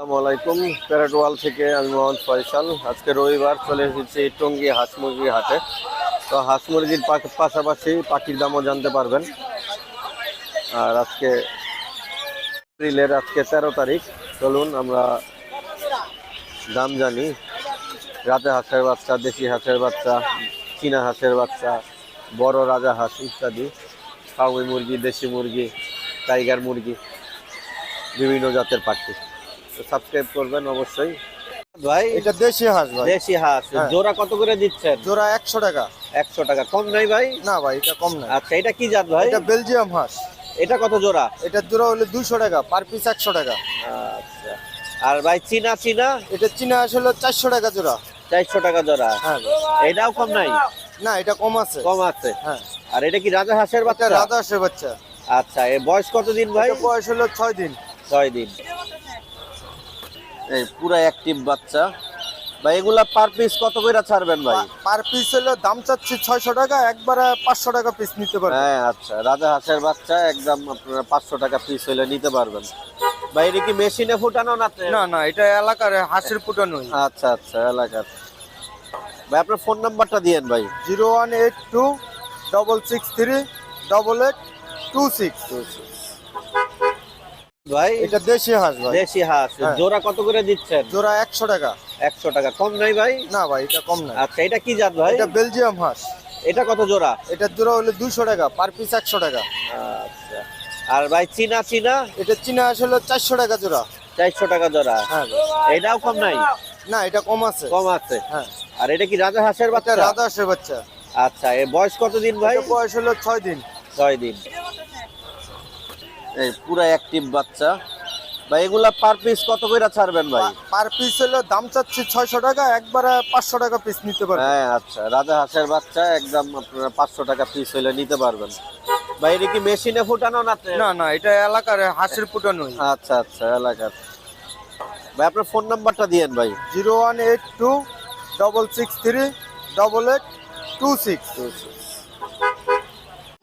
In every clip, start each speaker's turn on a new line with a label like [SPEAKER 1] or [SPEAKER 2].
[SPEAKER 1] আসসালামু আলাইকুম। প্যারাডওয়াল থেকে আমি মোহাম্মদ ফয়সাল। আজকে রবিবার চলে এসেছি টঙ্গি হাঁস মুরগি হাটে। তো হাঁস মুরগির পাশাপাশি পাখির দামও জানতে পারবেন। আর আজকে এপ্রিলের আজকে তেরো তারিখ। চলুন আমরা দাম জানি। রাতে হাঁসের বাচ্চা, দেশি হাঁসের বাচ্চা, চীনা হাঁসের বাচ্চা, বড় রাজা হাঁস ইত্যাদি। ফাউমি মুরগি, দেশি মুরগি, টাইগার মুরগি, বিভিন্ন জাতের পাখি। সাবস্ক্রাইব করবেন অবশ্যই। ভাই
[SPEAKER 2] এটা দেশি হাঁস ভাই।
[SPEAKER 1] দেশি হাঁস।
[SPEAKER 2] হ্যাঁ।
[SPEAKER 1] জোড়া কত করে দিচ্ছেন?
[SPEAKER 2] জোড়া একশো টাকা।
[SPEAKER 1] একশো টাকা। কম নাই ভাই?
[SPEAKER 2] না ভাই এটা কম না
[SPEAKER 1] আচ্ছা এটা কি জাত ভাই?
[SPEAKER 2] এটা বেলজিয়াম হাঁস।
[SPEAKER 1] এটা কত জোড়া?
[SPEAKER 2] এটা জোড়া হলো দুশো টাকা পার পিস একশো টাকা।
[SPEAKER 1] আচ্ছা। আর ভাই চীনা চীনা?
[SPEAKER 2] এটা চীনা হাঁস হলো চারশো টাকা জোড়া।
[SPEAKER 1] চারশো টাকা জোড়া।
[SPEAKER 2] হ্যাঁ। ভাই।
[SPEAKER 1] এটাও কম নাই?
[SPEAKER 2] না এটা কম আছে।
[SPEAKER 1] কম আছে।
[SPEAKER 2] হ্যাঁ।
[SPEAKER 1] আর এটা কি রাজা হাঁসের বাচ্চা?
[SPEAKER 2] রাজা হাঁসের বাচ্চা।
[SPEAKER 1] আচ্ছা এর বয়স কতদিন ভাই?
[SPEAKER 2] এটা বয়স হলো ছয় দিন।
[SPEAKER 1] ছয় দিন। এই পুরা অ্যাক্টিভ বাচ্চা। ভাই এগুলা পার পিস কত করে ছাড়বেন ভাই?
[SPEAKER 2] পার পিস হলো দাম চাচ্ছি ছয়শো টাকা একবারে পাঁচশো টাকা পিস নিতে পারবে
[SPEAKER 1] হ্যাঁ আচ্ছা। রাজা হাঁসের বাচ্চা একদম আপনারা পাঁচশো টাকা পিস হলে নিতে পারবেন। ভাই এটা কি মেশিনে ফুটানো না
[SPEAKER 2] না না এটা এলাকার হাঁসের ফুটানোই
[SPEAKER 1] আচ্ছা আচ্ছা এলাকার। ভাই আপনার ফোন নাম্বারটা দিয়েন ভাই।
[SPEAKER 2] Zero one eight two double six three double eight two six.
[SPEAKER 1] ভাই?
[SPEAKER 2] এটা দেশি হাঁস ভাই।
[SPEAKER 1] দেশি হাঁস।
[SPEAKER 2] হ্যাঁ।
[SPEAKER 1] জোড়া কত করে দিচ্ছেন?
[SPEAKER 2] জোড়া একশো টাকা।
[SPEAKER 1] একশো টাকা। কম নাই ভাই?
[SPEAKER 2] না ভাই এটা কম না
[SPEAKER 1] আচ্ছা এটা কি জাত ভাই?
[SPEAKER 2] এটা বেলজিয়াম হাঁস।
[SPEAKER 1] এটা কত জোড়া?
[SPEAKER 2] এটা জোড়া হলো দুশো টাকা পার পিস একশো টাকা।
[SPEAKER 1] আচ্ছা। আর ভাই চীনা চীনা?
[SPEAKER 2] এটা চীনা হাঁস হলো চারশো টাকা জোড়া।
[SPEAKER 1] চারশো টাকা জোড়া।
[SPEAKER 2] হ্যাঁ।
[SPEAKER 1] এটাও কম নাই?
[SPEAKER 2] না এটা কম আছে।
[SPEAKER 1] কম আছে।
[SPEAKER 2] হ্যাঁ।
[SPEAKER 1] আর এটা কি রাজা হাঁসের বাচ্চা?
[SPEAKER 2] রাধা হাঁসের বাচ্চা।
[SPEAKER 1] আচ্ছা এর বয়স কতদিন ভাই?
[SPEAKER 2] বয়স হলো ছয় দিন।
[SPEAKER 1] ছয় দিন। এই পুরা অ্যাক্টিভ বাচ্চা। ভাই এগুলা পার পিস কত করে ছাড়বেন ভাই?
[SPEAKER 2] পার পিস হলো দাম চাচ্ছি ছয়শো টাকা একবারে পাঁচশো টাকা পিস নিতে পারবে
[SPEAKER 1] হ্যাঁ আচ্ছা রাজা হাঁসের বাচ্চা একদম আপনারা পাঁচশো টাকা পিস হলে নিতে পারবেন। ভাই এটা কি মেশিনে ফুটানো না
[SPEAKER 2] না না এটা এলাকার হাঁসের ফুটানোই।
[SPEAKER 1] আচ্ছা আচ্ছা এলাকার। ভাই আপনার ফোন নাম্বারটা দিয়েন ভাই।
[SPEAKER 2] Zero one eight two double six three double eight two six.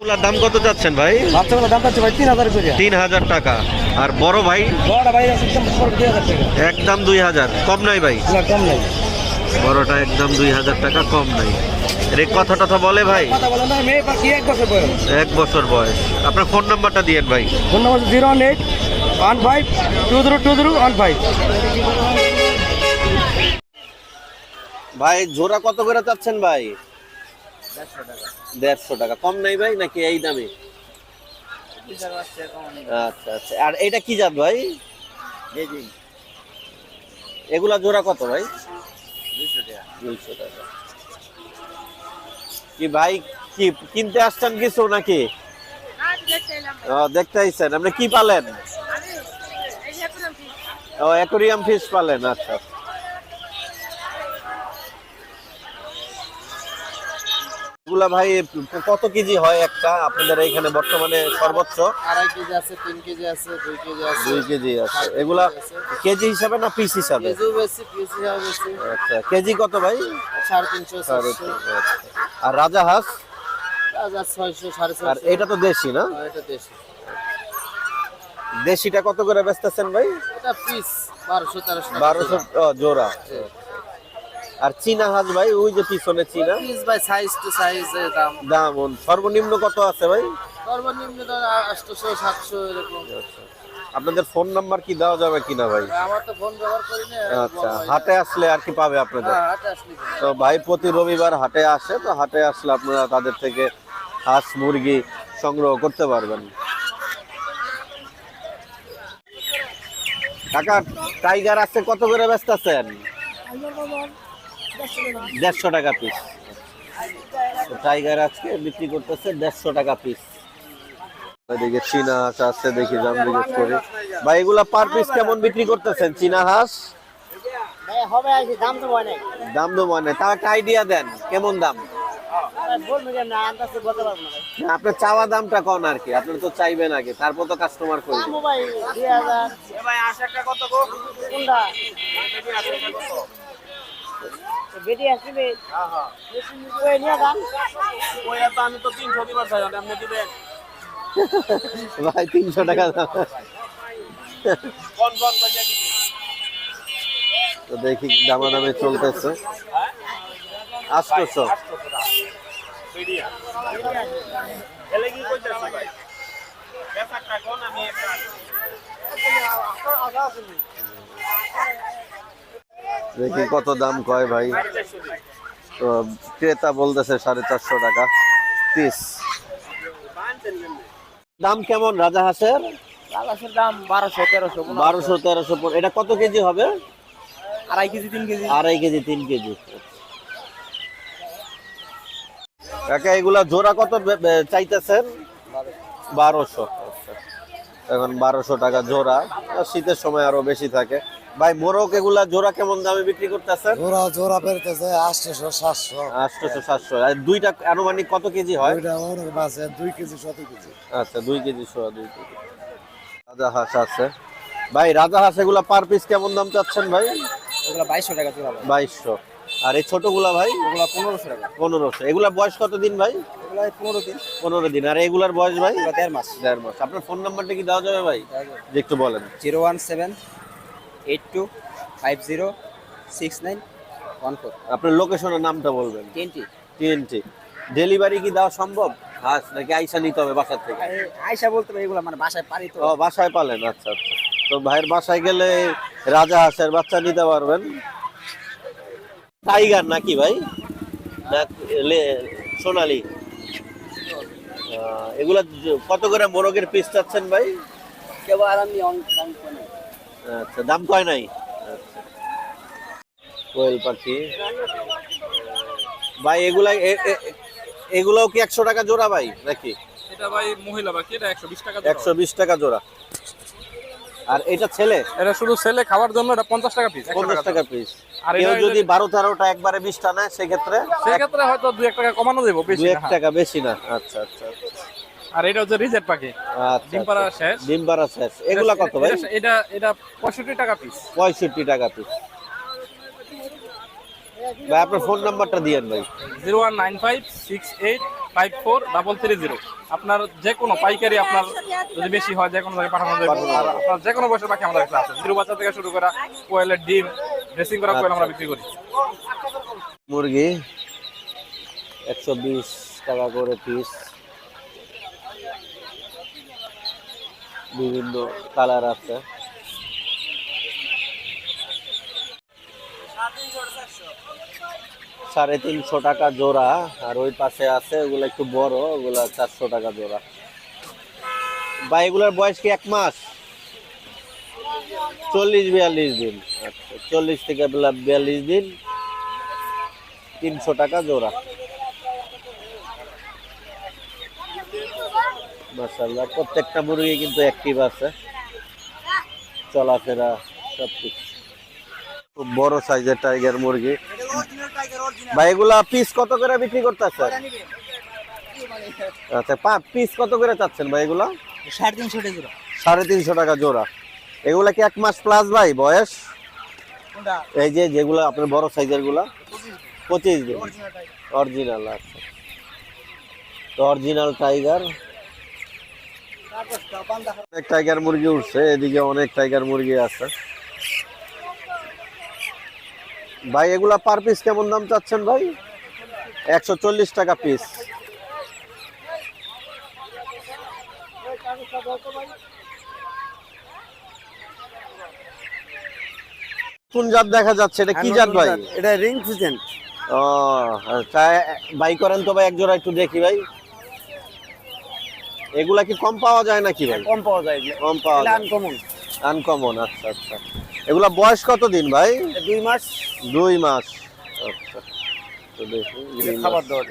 [SPEAKER 1] এগুলার দাম কত যাচ্ছেন ভাই?
[SPEAKER 2] বাচ্চাগুলো দাম পাচ্ছে ভাই তিন হাজার করে।
[SPEAKER 1] তিন হাজার টাকা। আর বড় ভাই?
[SPEAKER 2] বড় ভাই একদম দুই হাজার
[SPEAKER 1] একদম দুই হাজার। কম নাই ভাই?
[SPEAKER 2] না কম নাই।
[SPEAKER 1] বড়টা একদম দুই হাজার টাকা কম নাই। এর এই কথা টথা বলে ভাই?
[SPEAKER 2] কথা বলে না মেয়ে পাখি এক বছর বয়স।
[SPEAKER 1] এক বছর বয়স। আপনার ফোন নাম্বারটা দিয়েন ভাই।
[SPEAKER 2] Phone number zero one eight one five two zero two zero one five.
[SPEAKER 1] ভাই জোড়া কত করে চাচ্ছেন ভাই? দেড়শো টাকা। কম নাই ভাই, নাকি এই দামে? আচ্ছা আচ্ছা। আর এটা কি জাত ভাই? এগুলা জোড়া কত ভাই? দুইশো টাকা। কি ভাই, কি কিনতে আসছেন কিছু নাকি? দেখতে আইছেন। আপনি কি পালেন? ও, অ্যাকোরিয়াম ফিশ পালেন আচ্ছা। এগুলা ভাই কত কেজি হয় একটা? আপনাদের এইখানে বর্তমানে সর্বোচ্চ?
[SPEAKER 2] আড়াই কেজি আছে তিন কেজি আছে দুই কেজি আছে।
[SPEAKER 1] দুই কেজি আছে। এগুলা কেজি হিসাবে না পিস হিসাবে? আচ্ছা কেজি কত ভাই?
[SPEAKER 2] সাড়ে তিনশো
[SPEAKER 1] আচ্ছা। আর রাজা হাঁস? আর এটা তো দেশি না?
[SPEAKER 2] এটা দেশি।
[SPEAKER 1] দেশিটা কত করে বেচতেছেন ভাই?
[SPEAKER 2] এটা পিস বারোশো তেরোশো
[SPEAKER 1] বারোশো জোড়া। আর চীনা হাঁস ভাই ওই যে পিছনে চীনা।
[SPEAKER 2] বাই সাইজ টু সাইজ দাম।
[SPEAKER 1] দাম সর্বনিম্ন কত আছে ভাই?
[SPEAKER 2] সর্বনিম্ন ধর এরকম।
[SPEAKER 1] আপনাদের ফোন নাম্বার কি দেওয়া যাবে কিনা ভাই?
[SPEAKER 2] আমার তো ফোন ব্যবহার করি না
[SPEAKER 1] আচ্ছা হাটে আসলে আর কি পাবে আপনাদের?
[SPEAKER 2] হ্যাঁ হাটে আসলে
[SPEAKER 1] তো ভাই প্রতি রবিবার হাটে আসে তো হাটে আসলে আপনারা তাদের থেকে হাঁস মুরগি সংগ্রহ করতে পারবেন। কাকা টাইগার আছে কত করে ব্যস্ত আছেন দেড়শো টাকা পিস টাইগার আজকে বিক্রি করতেছে দেড়শো টাকা পিস এদিকে চীনা হাঁস আছে দেখি দাম জিজ্ঞেস করি। ভাই এগুলা পার পিস কেমন বিক্রি করতেছেন? চীনা হাঁস?
[SPEAKER 2] দাম তো নাই।
[SPEAKER 1] দাম তো মানে তাও একটা আইডিয়া দেন কেমন দাম? আপনার চাওয়া দামটা কন আর কি? আপনি তো চাইবেন আগে তারপর তো কাস্টমার করবে।
[SPEAKER 2] দাম বেটি আসবে। আমি তো তিনশো দিবার চাই আপনি দিবেন
[SPEAKER 1] ভাই, তিনশো টাকা দাম তো দেখি চলতেছে।
[SPEAKER 2] পেশা কাকন আমি একটা
[SPEAKER 1] দেখি কত দাম কয় ভাই। তো ক্রেতা বলতেছে সাড়ে চারশো টাকা পিস দাম কেমন রাজা হাঁসের?
[SPEAKER 2] আকাশের দাম বারোশো তেরোশো
[SPEAKER 1] বারোশো তেরোশো এটা কত কেজি হবে?
[SPEAKER 2] আড়াই কেজি তিন কেজি।
[SPEAKER 1] আড়াই কেজি তিন কেজি। কাকা এগুলা জোড়া কত চাইতেছেন? বারোশো। আচ্ছা। এখন বারোশো টাকা জোড়া। শীতের সময় আরও বেশি থাকে। ভাই মোরগ এগুলা জোড়া কেমন দামে বিক্রি করতেছেন?
[SPEAKER 3] জোড়া জোড়া পেরতেছে আটশোশো সাতশো।
[SPEAKER 1] আটশোশো সাতশো। আর দুইটা আনুমানিক কত কেজি হয়?
[SPEAKER 3] দুইটা অনেক মাছে দুই কেজি শত কেজি।
[SPEAKER 1] আচ্ছা দুই কেজি সোয়া দুই কেজি। রাজা হাঁস আছে। ভাই রাজা হাঁস এগুলা পার পিস কেমন দাম চাচ্ছেন ভাই?
[SPEAKER 2] এগুলা বাইশশো টাকা চলে
[SPEAKER 1] বাইশশো। আর এই ছোটগুলা ভাই?
[SPEAKER 2] ওগুলো পনেরোশো টাকা।
[SPEAKER 1] পনেরোশো। এগুলা বয়স কত দিন ভাই?
[SPEAKER 2] পনেরো দিন।
[SPEAKER 1] পনেরো দিন। আর এগুলার বয়স ভাই?
[SPEAKER 2] দেড় মাস।
[SPEAKER 1] দেড় মাস। আপনার ফোন নাম্বারটা কি দেওয়া যাবে ভাই? যে একটু বলেন।
[SPEAKER 2] Zero one seven eight two five zero six nine one four.
[SPEAKER 1] আপনার লোকেশনের নামটা বলবেন।
[SPEAKER 2] Twenty
[SPEAKER 1] TNT. ডেলিভারি কি দেওয়া সম্ভব? হাঁস নাকি আইসা নিতে হবে বাসার থেকে?
[SPEAKER 2] আয়সা বলতে পারি এগুলো মানে বাসায় পারি তো।
[SPEAKER 1] বাসায় পালেন আচ্ছা আচ্ছা। তো ভাইয়ের বাসায় গেলে রাজা হাঁসের বাচ্চা নিতে পারবেন। টাইগার নাকি ভাই? না সোনালি। এগুলা কত করে মোরগের পিস চাচ্ছেন ভাই?
[SPEAKER 2] এবার আমি অঙ্ক
[SPEAKER 1] আচ্ছা দাম কয় নাই? কোয়েল পাখি। ভাই এগুলা এগুলাও কি একশো টাকা জোড়া ভাই নাকি?
[SPEAKER 4] এটা ভাই মহিলা বাকি এটা একশো বিশ টাকা জোড়া।
[SPEAKER 1] টাকা আর এটা ছেলে?
[SPEAKER 4] এটা শুধু ছেলে খাওয়ার জন্য এটা পঞ্চাশ টাকা পিস
[SPEAKER 1] পঞ্চাশ টাকা পিস
[SPEAKER 4] আর
[SPEAKER 1] কেউ যদি বারো তেরোটা একবারে বিশটা নেয় সেক্ষেত্রে
[SPEAKER 4] সেক্ষেত্রে হয়তো দু এক টাকা কমানো দেবো বেশি।
[SPEAKER 1] টাকা বেশি না। আচ্ছা আচ্ছা আচ্ছা।
[SPEAKER 4] আর এটা হচ্ছে রিজেট পাখি।
[SPEAKER 1] আচ্ছা
[SPEAKER 4] ডিম পাড়া
[SPEAKER 1] আচ্ছা।
[SPEAKER 4] শেষ।
[SPEAKER 1] ডিম পাড়া শেষ। এগুলা কত ভাই?
[SPEAKER 4] এটা- এটা এটা পঁয়ষট্টি টাকা পিস
[SPEAKER 1] পঁয়ষট্টি টাকা পিস ভাই আপনার ফোন নাম্বারটা দিয়েন ভাই।
[SPEAKER 4] Zero one nine five six eight five four double three zero. আপনার যে কোনো পাইকারি আপনার যদি বেশি হয় যে কোনো জায়গায় পাঠানো যাবে আর আপনার যে কোনো বয়সের পাখি আমাদের কাছে আছে। জিরো বাচ্চা থেকে শুরু করা কোয়েলের ডিম ড্রেসিং করা কোয়েল আমরা বিক্রি করি।
[SPEAKER 1] মুরগি একশো বিশ টাকা করে পিস বিভিন্ন কালার আছে। সাড়ে তিনশো টাকা জোড়া, আর ওই পাশে আছে, ওগুলো একটু বড়, ওগুলা চারশো টাকা জোড়া। বা এগুলার বয়স কি এক মাস? চল্লিশ বিয়াল্লিশ দিন। আচ্ছা চল্লিশ থেকে বিয়াল্লিশ দিন, তিনশো টাকা জোড়া। মাসাল্লাহ প্রত্যেকটা মুরগি কিন্তু অ্যাক্টিভ আছে। চলাফেরা সব কিছু খুব বড় সাইজের টাইগার মুরগি। ভাই এগুলা পিস কত করে বিক্রি করতেছে? আচ্ছা পিস কত করে চাচ্ছেন ভাই এগুলা?
[SPEAKER 2] সাড়ে তিনশো টাকা
[SPEAKER 1] সাড়ে তিনশো টাকা জোড়া। এগুলা কি এক মাস প্লাস ভাই বয়স? এই যে যেগুলো আপনার বড় সাইজেরগুলা। পঁচিশ দিন। অরিজিনাল আচ্ছা। তো অরিজিনাল টাইগার অনেক টাইগার মুরগি উঠছে এদিকে অনেক টাইগার মুরগি আছে। ভাই এগুলা পার পিস কেমন দাম চাচ্ছেন ভাই? একশো চল্লিশ টাকা পিস কোন জাত দেখা যাচ্ছে? এটা কি জাত ভাই?
[SPEAKER 3] এটা রিং ফিজেন্ট
[SPEAKER 1] ও আচ্ছা বাই করেন তো ভাই এক জোড়া একটু দেখি ভাই। এগুলা কি কম পাওয়া যায় নাকি ভাই?
[SPEAKER 3] কম পাওয়া যায়
[SPEAKER 1] কম পাওয়া যায়।
[SPEAKER 3] আনকমন
[SPEAKER 1] আনকমন আচ্ছা আচ্ছা। এগুলা বয়স কত দিন ভাই?
[SPEAKER 3] দুই মাস।
[SPEAKER 1] দুই মাস। আচ্ছা তো দেখি দুই মাস।
[SPEAKER 3] খাবার দাবার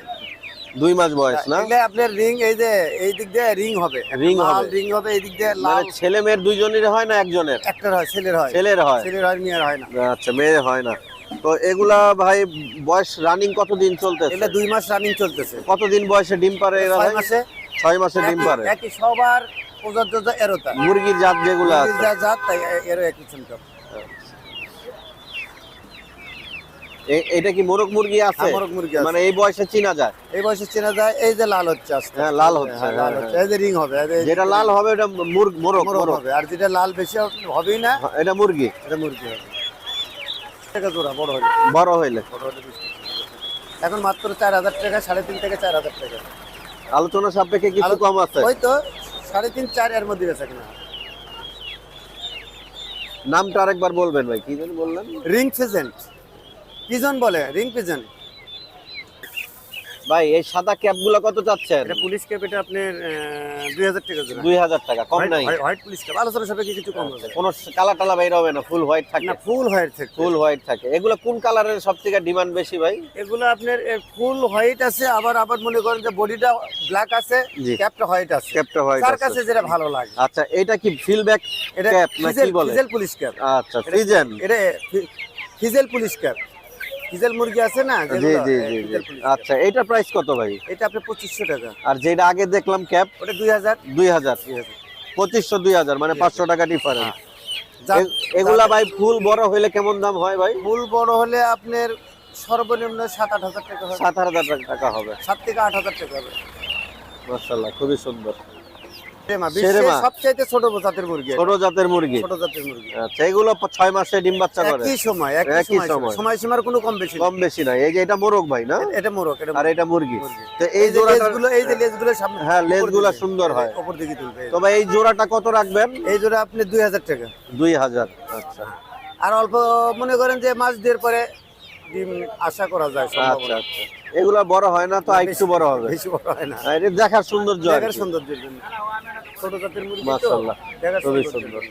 [SPEAKER 1] দুই মাস বয়স না?
[SPEAKER 3] আপনার রিং এই যে এই দিক দিয়ে রিং হবে। রিং
[SPEAKER 1] হবে।
[SPEAKER 3] রিং হবে এই দিক দিয়ে
[SPEAKER 1] মানে
[SPEAKER 3] লাল।
[SPEAKER 1] ছেলে মেয়ের দুইজনের হয় না একজনের?
[SPEAKER 3] একটার হয় ছেলের হয়।
[SPEAKER 1] ছেলের হয়।
[SPEAKER 3] ছেলের হয় মেয়ের হয় না।
[SPEAKER 1] আচ্ছা মেয়ের হয় না। তো এগুলা ভাই বয়স রানিং কতদিন চলতেছে?
[SPEAKER 3] এটা দুই মাস রানিং চলতেছে।
[SPEAKER 1] কতদিন বয়সে ডিম পারে এরা
[SPEAKER 3] মাসে।
[SPEAKER 1] ছয় মাসে ডিম পারে।
[SPEAKER 3] একই সবার প্রযোজ্য এরোতা।
[SPEAKER 1] মুরগির জাত যেগুলো আছে।
[SPEAKER 3] জাত তাই এ- এরও একই।
[SPEAKER 1] এ- এটা কি মোরগ মুরগি আছে?
[SPEAKER 3] হ্যাঁ, মোরগ মুরগি আছে।
[SPEAKER 1] মানে এই বয়সে চিনা যায়?
[SPEAKER 3] এই বয়সে চেনা যায় এই যে লাল হচ্ছে আজকে
[SPEAKER 1] হ্যাঁ, লাল হচ্ছে,
[SPEAKER 3] হ্যাঁ, লাল
[SPEAKER 1] হ্যাঁ,
[SPEAKER 3] হচ্ছে। এই যে রিং হবে
[SPEAKER 1] যেটা লাল হবে এটা মুরগ মোরগ
[SPEAKER 3] মোরগ। হবে। আর যেটা লাল বেশি হবেই না।
[SPEAKER 1] এটা মুরগি।
[SPEAKER 3] এটা মুরগি হবে। টাকা জোড়া বড়
[SPEAKER 1] হইলে।
[SPEAKER 3] বড় হলে এখন মাত্র চার হাজার টাকা সাড়ে তিন থেকে চার হাজার টাকা।
[SPEAKER 1] আলোচনা সাপেক্ষে কিছু কম আছে।
[SPEAKER 3] হয়তো তো সাড়ে তিন চার এর মধ্যে বেচা কিনা।
[SPEAKER 1] নামটা আরেকবার বলবেন ভাই কি জানি বললেন?
[SPEAKER 3] Ring pheasant. পিজন বলে রিং পিজন
[SPEAKER 1] ভাই এই সাদা ক্যাপগুলো কত চাচ্ছেন?
[SPEAKER 3] এটা পুলিশ ক্যাপ এটা আপনার দুই হাজার টাকা জোড়া।
[SPEAKER 1] দুই হাজার টাকা কম নাই?
[SPEAKER 3] White police cap. আলোচনা সাপেক্ষে কিছু কম হবে।
[SPEAKER 1] কোনো কালা টালা বাইরে হবে না ফুল হোয়াইট থাকে।
[SPEAKER 3] না ফুল হোয়াইট থাকে।
[SPEAKER 1] ফুল হোয়াইট থাকে। এগুলো কোন কালারের সব থেকে ডিমান্ড বেশি ভাই?
[SPEAKER 3] এগুলো আপনার ফুল হোয়াইট আছে আবার আবার মনে করেন যে বডিটা ব্ল্যাক আছে। ক্যাপটা হোয়াইট আছে।
[SPEAKER 1] ক্যাপটা হোয়াইট
[SPEAKER 3] তার কাছে যেটা ভালো লাগে।
[SPEAKER 1] আচ্ছা এটা কি ফিল ব্যাক
[SPEAKER 3] এটা
[SPEAKER 1] ক্যাপ না কি বলে?
[SPEAKER 3] ফিজেল পুলিশ ক্যাপ
[SPEAKER 1] আচ্ছা ফিজেন
[SPEAKER 3] এটা ফিজেল পুলিশ ক্যাপ ফিজেল মুরগি আছে না
[SPEAKER 1] জি জি জি। আচ্ছা এটা প্রাইস কত ভাই?
[SPEAKER 3] এটা আপনার পঁচিশশো টাকা।
[SPEAKER 1] আর যেটা আগে দেখলাম ক্যাপ
[SPEAKER 3] ওটা দুই হাজার।
[SPEAKER 1] দুই হাজার। পঁচিশশো দুই হাজার মানে পাঁচশো টাকা ডিফারেন্স
[SPEAKER 3] যা-
[SPEAKER 1] এগুলা ভাই ফুল বড় হইলে কেমন দাম হয় ভাই?
[SPEAKER 3] ফুল বড় হলে আপনার সর্বনিম্ন সাত আট হাজার টাকা হবে।
[SPEAKER 1] সাত হাজার টাকা হবে।
[SPEAKER 3] সাত থেকে আট হাজার টাকা হবে।
[SPEAKER 1] মাশাল্লাহ খুবই সুন্দর।
[SPEAKER 3] সবচাইতে ছোট জাতের মুরগি
[SPEAKER 1] ছোট জাতের মুরগি।
[SPEAKER 3] ছোট জাতের মুরগি।
[SPEAKER 1] আচ্ছা এগুলো প- মাসে ডিম বাচ্চা করে।
[SPEAKER 3] একই সময় একই
[SPEAKER 1] একই
[SPEAKER 3] সময়
[SPEAKER 1] সময়।
[SPEAKER 3] সময় সীমার কোনো কম বেশি
[SPEAKER 1] কম বেশি না এই যে এটা মোরগ ভাই না?
[SPEAKER 3] এটা মোরগ এটা
[SPEAKER 1] আর এটা মুরগি।
[SPEAKER 3] মুরগি।
[SPEAKER 1] তো
[SPEAKER 3] এই যে
[SPEAKER 1] জোড়াটা
[SPEAKER 3] লেজগুলো এই যে লেজগুলো সামনে
[SPEAKER 1] হ্যাঁ, লেজগুলো সুন্দর হয়।
[SPEAKER 3] উপর দিকে তুলবে।
[SPEAKER 1] তো ভাই এই জোড়াটা কত রাখবেন?
[SPEAKER 3] এই জোড়া আপনি দুই হাজার টাকা।
[SPEAKER 1] দুই হাজার। আচ্ছা।
[SPEAKER 3] আর অল্প মনে করেন যে মাস দেড় পরে ডিম আশা করা যায়
[SPEAKER 1] আচ্ছা। আচ্ছা। এগুলা বড় হয় না তো একটু বড় হবে।
[SPEAKER 3] বেশি বড় হয় না।
[SPEAKER 1] এটা দেখার সৌন্দর্য
[SPEAKER 3] দেখার। সৌন্দর্যের জন্য। ছোট জাতের মুরগি
[SPEAKER 1] মাশাআল্লাহ, খুবই সুন্দর।
[SPEAKER 3] জন্য।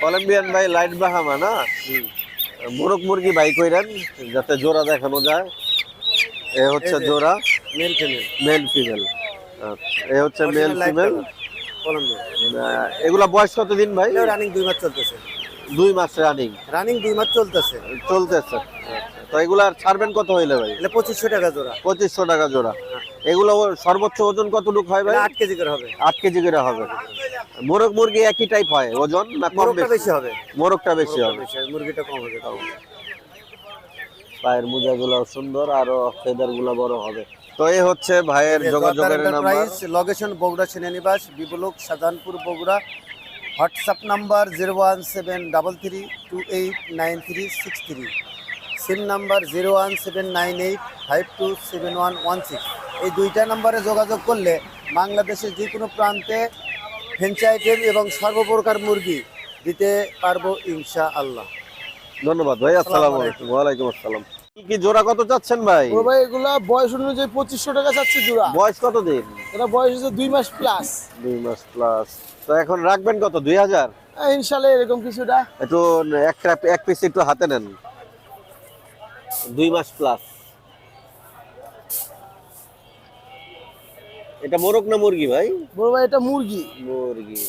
[SPEAKER 1] কলম্বিয়ান ভাই লাইট ব্রাহ্মা না? মোরগ মুরগি বাই কইরেন যাতে জোড়া দেখানো যায়। এ হচ্ছে। জোড়া।
[SPEAKER 3] মেল ফিমেল
[SPEAKER 1] মেল ফিমেল এ হচ্ছে মেল ফিমেল এগুলা বয়স কতদিন ভাই?
[SPEAKER 3] রানিং দুই মাস চলতেছে।
[SPEAKER 1] দুই মাস রানিং
[SPEAKER 3] রানিং দুই মাস চলতেছে।
[SPEAKER 1] চলতেছে। তো এগুলা ছাড়বেন কত হইলে ভাই?
[SPEAKER 3] এলে পঁচিশশো টাকা জোড়া।
[SPEAKER 1] পঁচিশশো টাকা জোড়া। এগুলো সর্বোচ্চ ওজন কতটুকু হয় ভাই?
[SPEAKER 3] এটা আট কেজি করে হবে।
[SPEAKER 1] আট কেজি করে হবে। মোরগ মুরগি একই টাইপ হয় ওজন না কম বেশি?
[SPEAKER 3] হবে।
[SPEAKER 1] মোরগটা বেশি হবে।
[SPEAKER 3] মুরগিটা কম হবে তাও।
[SPEAKER 1] পায়ের মোজা গুলো সুন্দর আরও বড় হবে। তো এই হচ্ছে ভাইয়ের যোগাযোগের নাম্বার।
[SPEAKER 3] লোকেশন বগুড়া সেনানিবাস বিপুলক Shahjahanpur Bogura WhatsApp number zero one seven double three two eight nine three six three. SIM number zero one seven nine eight five two seven one one six. এই দুইটা নাম্বারে যোগাযোগ করলে বাংলাদেশের যে কোনো প্রান্তে আইটেম এবং সর্বপ্রকার মুরগি দিতে পারব ইনশা আল্লাহ
[SPEAKER 1] ধন্যবাদ ভাই আসসালামু আলাইকুম। ওয়ালাইকুম আসসালাম। কি জোড়া কত চাচ্ছেন ভাই?
[SPEAKER 5] ও ভাই এগুলা বয়স অনুযায়ী পঁচিশশো টাকা চাচ্ছে জোড়া।
[SPEAKER 1] বয়স কত দিন?
[SPEAKER 5] এটা বয়স হচ্ছে দুই মাস প্লাস
[SPEAKER 1] দুই মাস প্লাস তো এখন রাখবেন কত দুই হাজার?
[SPEAKER 5] ইনশাল্লাহ এরকম কিছুটা।
[SPEAKER 1] একটু একটা এক পিস একটু হাতে নেন। দুই মাস প্লাস এটা মোরগ না মুরগি ভাই?
[SPEAKER 5] বড় ভাই এটা মুরগি।
[SPEAKER 1] মুরগি।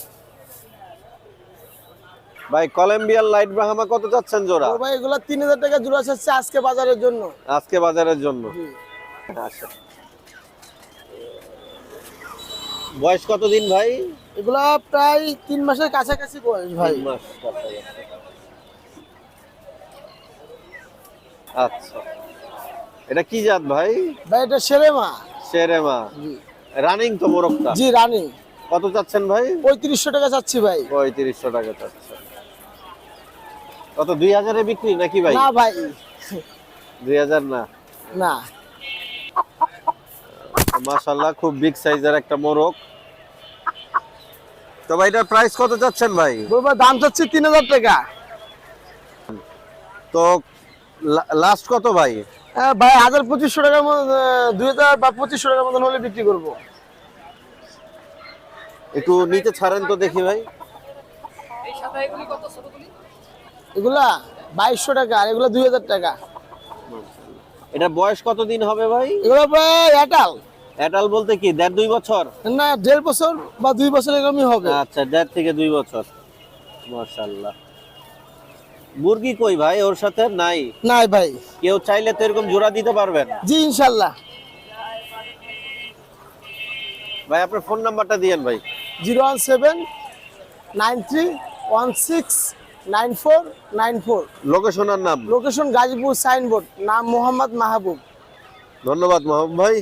[SPEAKER 1] ভাই কলম্বিয়ান লাইট ব্রাহ্মা কত যাচ্ছেন জোড়া?
[SPEAKER 5] ভাই এগুলা তিন হাজার টাকা জোড়া চাচ্ছে আজকে বাজারের জন্য।
[SPEAKER 1] আজকে বাজারের জন্য। আচ্ছা। বয়স কতদিন ভাই?
[SPEAKER 5] এগুলা প্রায় তিন মাসের কাছাকাছি বয়স ভাই।
[SPEAKER 1] তিন মাস আচ্ছা। এটা কি জাত ভাই?
[SPEAKER 5] ভাই এটা সেরেমা।
[SPEAKER 1] শেরেমা
[SPEAKER 5] জি।
[SPEAKER 1] রানিং তো মোরগটা?
[SPEAKER 5] জি রানি।
[SPEAKER 1] কত চাচ্ছেন ভাই?
[SPEAKER 5] পঁয়ত্রিশশো টাকা চাচ্ছি ভাই।
[SPEAKER 1] পঁয়ত্রিশশো টাকা চাচ্ছে কত দুই হাজারে বিক্রি নাকি ভাই?
[SPEAKER 5] না ভাই।
[SPEAKER 1] দুই হাজার না?
[SPEAKER 5] না।
[SPEAKER 1] মাশাল্লাহ খুব বিগ সাইজের একটা মোরগ। তো ভাই এটার প্রাইস কত চাচ্ছেন ভাই?
[SPEAKER 5] ভাই দাম চাচ্ছি তিন হাজার টাকা।
[SPEAKER 1] তো লাস্ট কত ভাই?
[SPEAKER 5] হ্যাঁ, ভাই হাজার পঁচিশশো টাকার মতো দুই হাজার বা পঁচিশশো টাকার মতন হলে বিক্রি করব।
[SPEAKER 1] একটু নিচে ছাড়েন তো দেখি ভাই।
[SPEAKER 5] এগুলা বাইশশো টাকা আর এগুলা দুই হাজার টাকা।
[SPEAKER 1] এটা বয়স কতদিন হবে ভাই?
[SPEAKER 5] এগুলো প্রায় এটাল
[SPEAKER 1] এটাল বলতে কি দেড় দুই বছর?
[SPEAKER 5] না দেড় বছর বা দুই বছর এরকমই হবে।
[SPEAKER 1] আচ্ছা দেড় থেকে দুই বছর। মাশাল্লাহ মুরগি কই ভাই ওর সাথে? নাই?
[SPEAKER 5] নাই ভাই।
[SPEAKER 1] কেউ চাইলে তো এরকম জোড়া দিতে পারবেন।
[SPEAKER 5] জি ইনশাল্লাহ
[SPEAKER 1] ভাই আপনার ফোন নাম্বারটা দিয়েন ভাই।
[SPEAKER 5] Zero one seven nine three one six nine four nine four.
[SPEAKER 1] লোকেশনের নাম?
[SPEAKER 5] লোকেশন গাজীপুর সাইনবোর্ড নাম মোহাম্মদ মাহবুব।
[SPEAKER 1] ধন্যবাদ মোহাম্মদ ভাই।